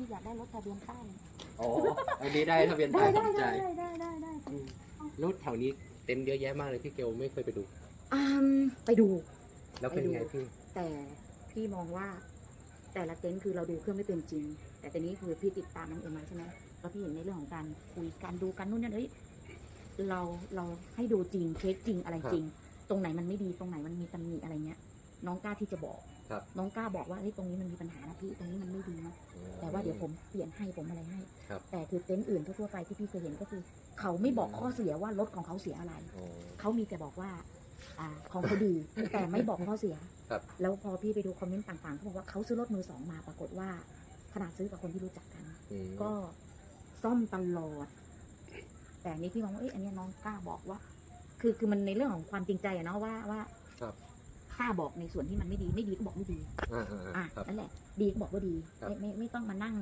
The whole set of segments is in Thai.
พี่อยากได้รถทะเบียนป้ายอ๋ออันนี้ได้ทะเบียนได้ป้ายได้สนใจได้ได้ได้ได้อืมรถแถวนี้เต็นท์เยอะแยะมากเลยพี่เกลไม่เคยไปดู อืมไปดู แล้วเป็นไปดูไงพี่ แต่พี่มองว่าแต่ละเต็นท์คือเราดูเครื่องไม่เป็นจริง แต่ตอนนี้คือพี่ติดตามน้องเอ็มมาใช่ไหมแล้วพี่เห็นในเรื่องของการคุยการดูกันนู่นนั่นเอ้ยเราเราให้ดูจริงเช็คจริงอะไรจริง ตรงไหนมันไม่ดีตรงไหนมันมีตำหนิอะไรเงี้ย น้องกล้าที่จะบอก ครับน้องกล้าบอกว่าเฮ้ยตรงนี้มันมีปัญหานะพี่ตรงนี้มันไม่ดีนะแต่ว่าเดี๋ยวผมเปลี่ยนให้ผมอะไรให้ ครับแต่คือเต็นท์อื่นทั่วๆไปที่พี่เคยเห็นก็คือ เขาไม่บอกข้อเสียว่ารถของเขาเสียอะไร อ๋อ เขามีแต่บอกว่าอ่าของเขาดี แต่ไม่บอกข้อเสีย ครับ แล้วพอพี่ไปดูคอมเมนต์ต่างๆเขาบอกว่าเขาซื้อรถมือสองมาปรากฏว่าขนาดซื้อกับคนที่รู้จักกัน อืมก็ซ่อมตลอด แต่อันนี้พี่มองว่าเอ้ยอันเนี้ยน้องกล้าบอกว่า คือคือมันในเรื่องของความจริงใจอะเนาะว่าว่า ครับกล้าบอกในส่วนที่มันไม่ดีไม่ดีก็บอกไม่ดีอ่าอ่าอะครับ นั่นแหละ ดีก็บอกว่าดีครับไม่ไม่ไม่ต้องมานั่ง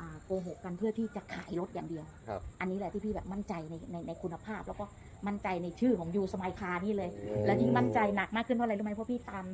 อ่าโกหกกันเพื่อที่จะขายรถอย่างเดียว ครับ อันนี้แหละที่พี่แบบมั่นใจในในในคุณภาพ แล้วก็มั่นใจในชื่อของยูสมัยคานี่เลยโอ้แล้วยิ่งมั่นใจหนักมากขึ้นเพราะอะไรรู้ไหมเพราะพี่ตาม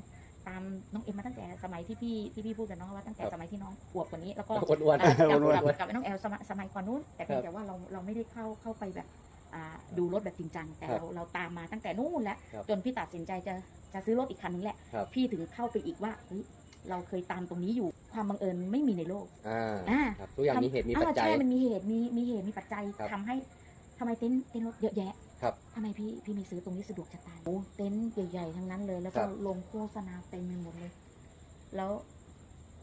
ตามน้องเอ็มมาตั้งแต่สมัยที่พี่ที่พี่พูดกับน้องว่าตั้งแต่สมัยที่น้องอวบกว่านี้แล้วก็ คนอ้วน เอ่อกับคนอ้วนกับกับน้องแอลสมัยสมัยก่อนนู้น แต่เพียครังบแต่ว่าเราเราไม่ได้เข้าเข้าไปแบบ อ่าดูรถแบบจริงจังแต่ครับเราเราตามมาตั้งแต่นู้นแล้ว ครับจนพี่ตัดสินใจจะจะซื้อรถอีกคันนึงแหละ ครับ พี่ถึงเข้าไปอีกว่าเฮ้ยเราเคยตามตรงนี้อยู่ความบังเอิญไม่มีในโลก อ่าอ่า ครับทุกอย่างมีเหตุมีปัจอ่าจัยใช่มันมีเหตุมีมีเหตุมีปัจจัยครับทำให้ทำไมเต็นท์เต็นท์รถเยอะแยะครับทำไมพี่พี่มีซื้อตรงนี้สะดวกจะตายโอ้เต็นท์ใหญ่ๆทั้งนั้นเลย แล้วก็ครับ ลงโฆษณาเต็มไปหมดเลย แล้ว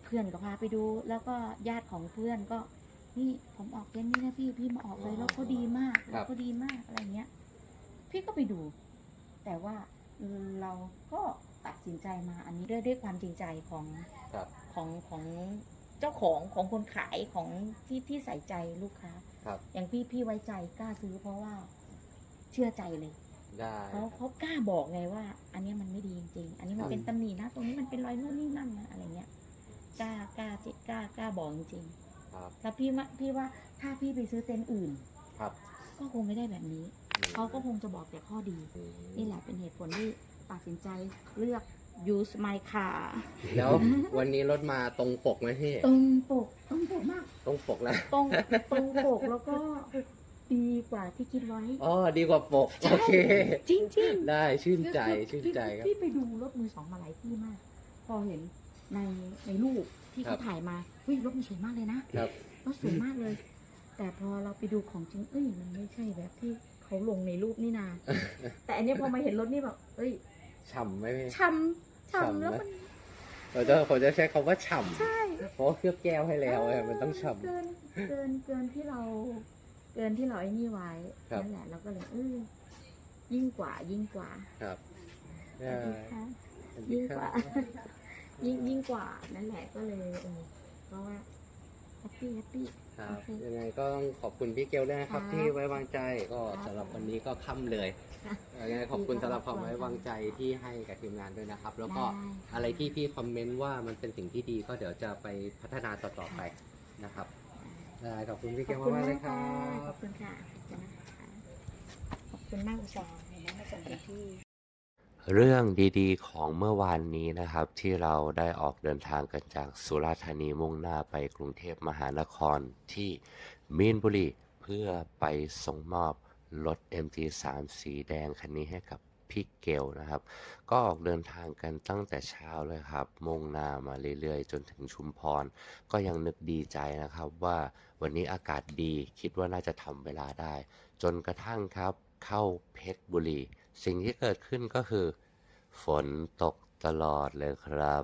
เพื่อนก็พาไปดู แล้วก็ญาติของเพื่อนก็ นี่ผมออกเต็นท์นี่นะพี่พี่มาออกเลยแล้วเขาดีมากแล้วเขาดีมากอะไรเงี้ย พี่ก็ไปดู แต่ว่าเราก็ตัดสินใจมาอันนี้ด้วยด้วยความจริงใจของครับ ของของเจ้าของของคนขายของที่ที่ใส่ใจลูกค้าครับ อย่างพี่พี่ไว้ใจกล้าซื้อเพราะว่าเชื่อใจเลย ได้เขาเขากล้าบอกไงว่า อันเนี้ยมันไม่ดีจริงๆ อันนี้มัครันบเป็นตำหนินะ ตรงนี้มันเป็นรอยนู่นนี่นั่นนะอะไรเงี้ยกล้ากล้าจิกล้ากล้าบอกจริง ครับๆแล้วพี่ว่าพี่ว่าถ้าพี่ไปซื้อเต็นท์อื่น ครับ ก็คงไม่ได้แบบนี้ เขาก็คงจะบอกแต่ข้อดีอืมนี่แหละเป็นเหตุผลที่ตัดสินใจเลือก use my car แล้ววันนี้รถมาตรงปกไหมพี่ ตรงปกตรงปกมาก ตรงปกแล้ว ตรงตรงปกแล้วก็ดีกว่าที่คิดไว้ อ๋อ ดีกว่าปกใช่โอเค จริงจริงได้ชื่นใจคือชื่นใจครับ พี่ไปดูรถมือสองมาหลายที่มาก พอเห็น ในในรูปที่ครัเขาบถ่ายมาเฮ้ยรถมันสวยมากเลยนะครับ รถสวยมากเลย แต่พอเราไปดูของจริงเอ้ยมันไม่ใช่แบบที่เขาลงในรูปนี่นา แต่อันเนี้ยพอมาเห็นรถนี่แบบเอ้ยฉ่ำไหมพี่ ช้ำฉ่ำช้ำแล้วนะมันเราจะผมจะใช้คำว่าฉ่ใช่ำเพราะว่าเคลือบแก้วให้แล้วไงมันต้องฉ่ เกินเกินเกินที่เรา เกินที่เราไอ้นี่ไว้ครับนั่นแหละเราก็เลยเออยิ่งกว่ายิ่งกว่าำครับสวัสดีค่ะสวัสดียิ่งคกรัว่าบ ยิ่งยิ่งกว่านั่นแหละก็เลยเออเพราะว่าแฮปปี้แฮปปี้ ครับโอเคยังไงก็ต้องขอบคุณพี่เกลด้วยนะครับครับที่ไว้วางใจก็ครับสำหรับวันนี้ก็ค่ำเลยครับยังไงขอบคุณดีครับสำหรับความขอบคุณไว้วางใจที่ให้กับทีมงานด้วยนะครับ แล้วก็ได้ อะไรที่พี่คอมเมนต์ว่ามันเป็นสิ่งที่ดีก็เดี๋ยวจะไปพัฒนาต่อๆไปนะครับได้ขอบคุณพี่เกลมากๆเลยครัขอบบคุณค่ะขอบคุณนะคะขอบคุณมากอุตส่าห์เห็นไหมมาส่งถึงที่ เรื่องดีๆ ของเมื่อวานนี้นะครับ ที่เราได้ออกเดินทางกันจากสุราษฎร์ธานีมุ่งหน้าไปกรุงเทพมหานครที่มีนบุรีเพื่อไปส่งมอบรถ MT3 สีแดงคันนี้ให้กับ พี่เกลนะครับ ก็ออกเดินทางกันตั้งแต่เช้าเลยครับมุ่งหน้ามาเรื่อยๆ จนถึงชุมพร ก็ยังนึกดีใจนะครับว่าวันนี้อากาศดีคิดว่าน่าจะทำเวลาได้ จนกระทั่งครับเข้าเพชรบุรี สิ่งที่เกิดขึ้นก็คือ ฝนตกตลอดเลยครับ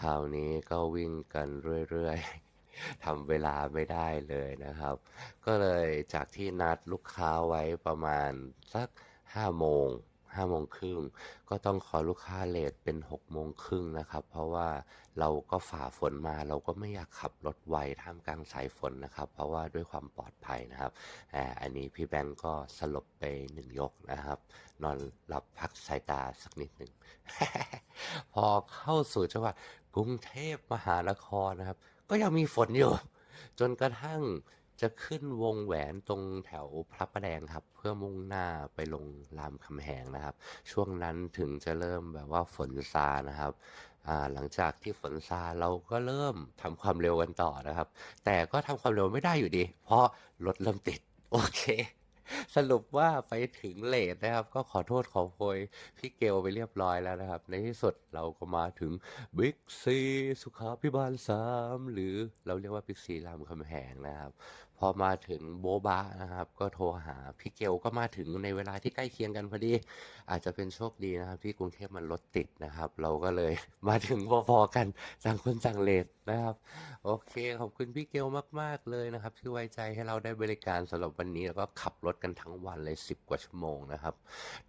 คราวนี้ก็วิ่งกันเรื่อยๆทำเวลาไม่ได้เลยนะครับ ก็เลยจากที่นัดลูกค้าไว้ประมาณสักห้าโมง ห้าโมงครึ่งก็ต้องขอลูกค้าเลทเป็นหกโมงครึ่งนะครับ เพราะว่าเราก็ฝ่าฝนมาเราก็ไม่อยากขับรถไวท่ามกลางสายฝนนะครับ เพราะว่าด้วยความปลอดภัยนะครับอ่าอันนี้พี่แบงก์ก็สลบไปหนึ่งยกนะครับ นอนหลับพักสายตาสักนิดหนึ่งพอเข้าสู่จังหวัดกรุงเทพมหานครนะครับ ก็ยังมีฝนอยู่ จนกระทั่ง จะขึ้นวงแหวนตรงแถวพระประแดงครับ เพื่อมุ่งหน้าไปลงรามคำแหงนะครับ ช่วงนั้นถึงจะเริ่มแบบว่าฝนซานะครับหลังจากที่ฝนซาเราก็เริ่มทำความเร็วกันต่อนะครับ แต่ก็ทำความเร็วไม่ได้อยู่ดี เพราะรถเริ่มติด โอเค สรุปว่าไปถึงเลทนะครับ ก็ขอโทษขอโพยพี่เกลไปเรียบร้อยแล้วนะครับ ในที่สุดเราก็มาถึงบิ๊กซีสุขาพิบาลสามหรือเราเรียกว่าบิ๊กซีรามคำแหงนะครับ พอมาถึงโบบะนะครับ ก็โทรหาพี่เกลก็มาถึงในเวลาที่ใกล้เคียงกันพอดี อาจจะเป็นโชคดีนะครับ ที่กรุงเทพมันรถติดนะครับ เราก็เลยมาถึงพอๆกันต่งคนต่งเลทนะครับ โอเค ขอบคุณพี่เกลมากๆเลยนะครับ ที่ไว้ใจให้เราได้บริการสำหรับวันนี้แล้วก็ขับรถกันทั้งวันเลย 10 กว่าชั่วโมงนะครับ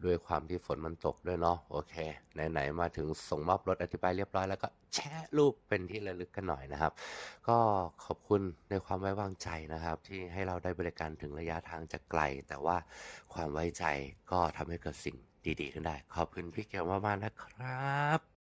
ด้วยความที่ฝนมันตกด้วยเนาะโอเคไหนๆมาถึงส่งมอบรถอธิบายเรียบร้อยแล้วก็แชะรูปเป็นที่ระลึกกันหน่อยนะครับ ก็ขอบคุณในความไว้วางใจนะครับ ที่ให้เราได้บริการถึงระยะทางจะไกล แต่ว่าความไว้ใจก็ทำให้เกิดสิ่งดีๆขึ้นได้ ขอบคุณพี่เกียวมากๆนะครับ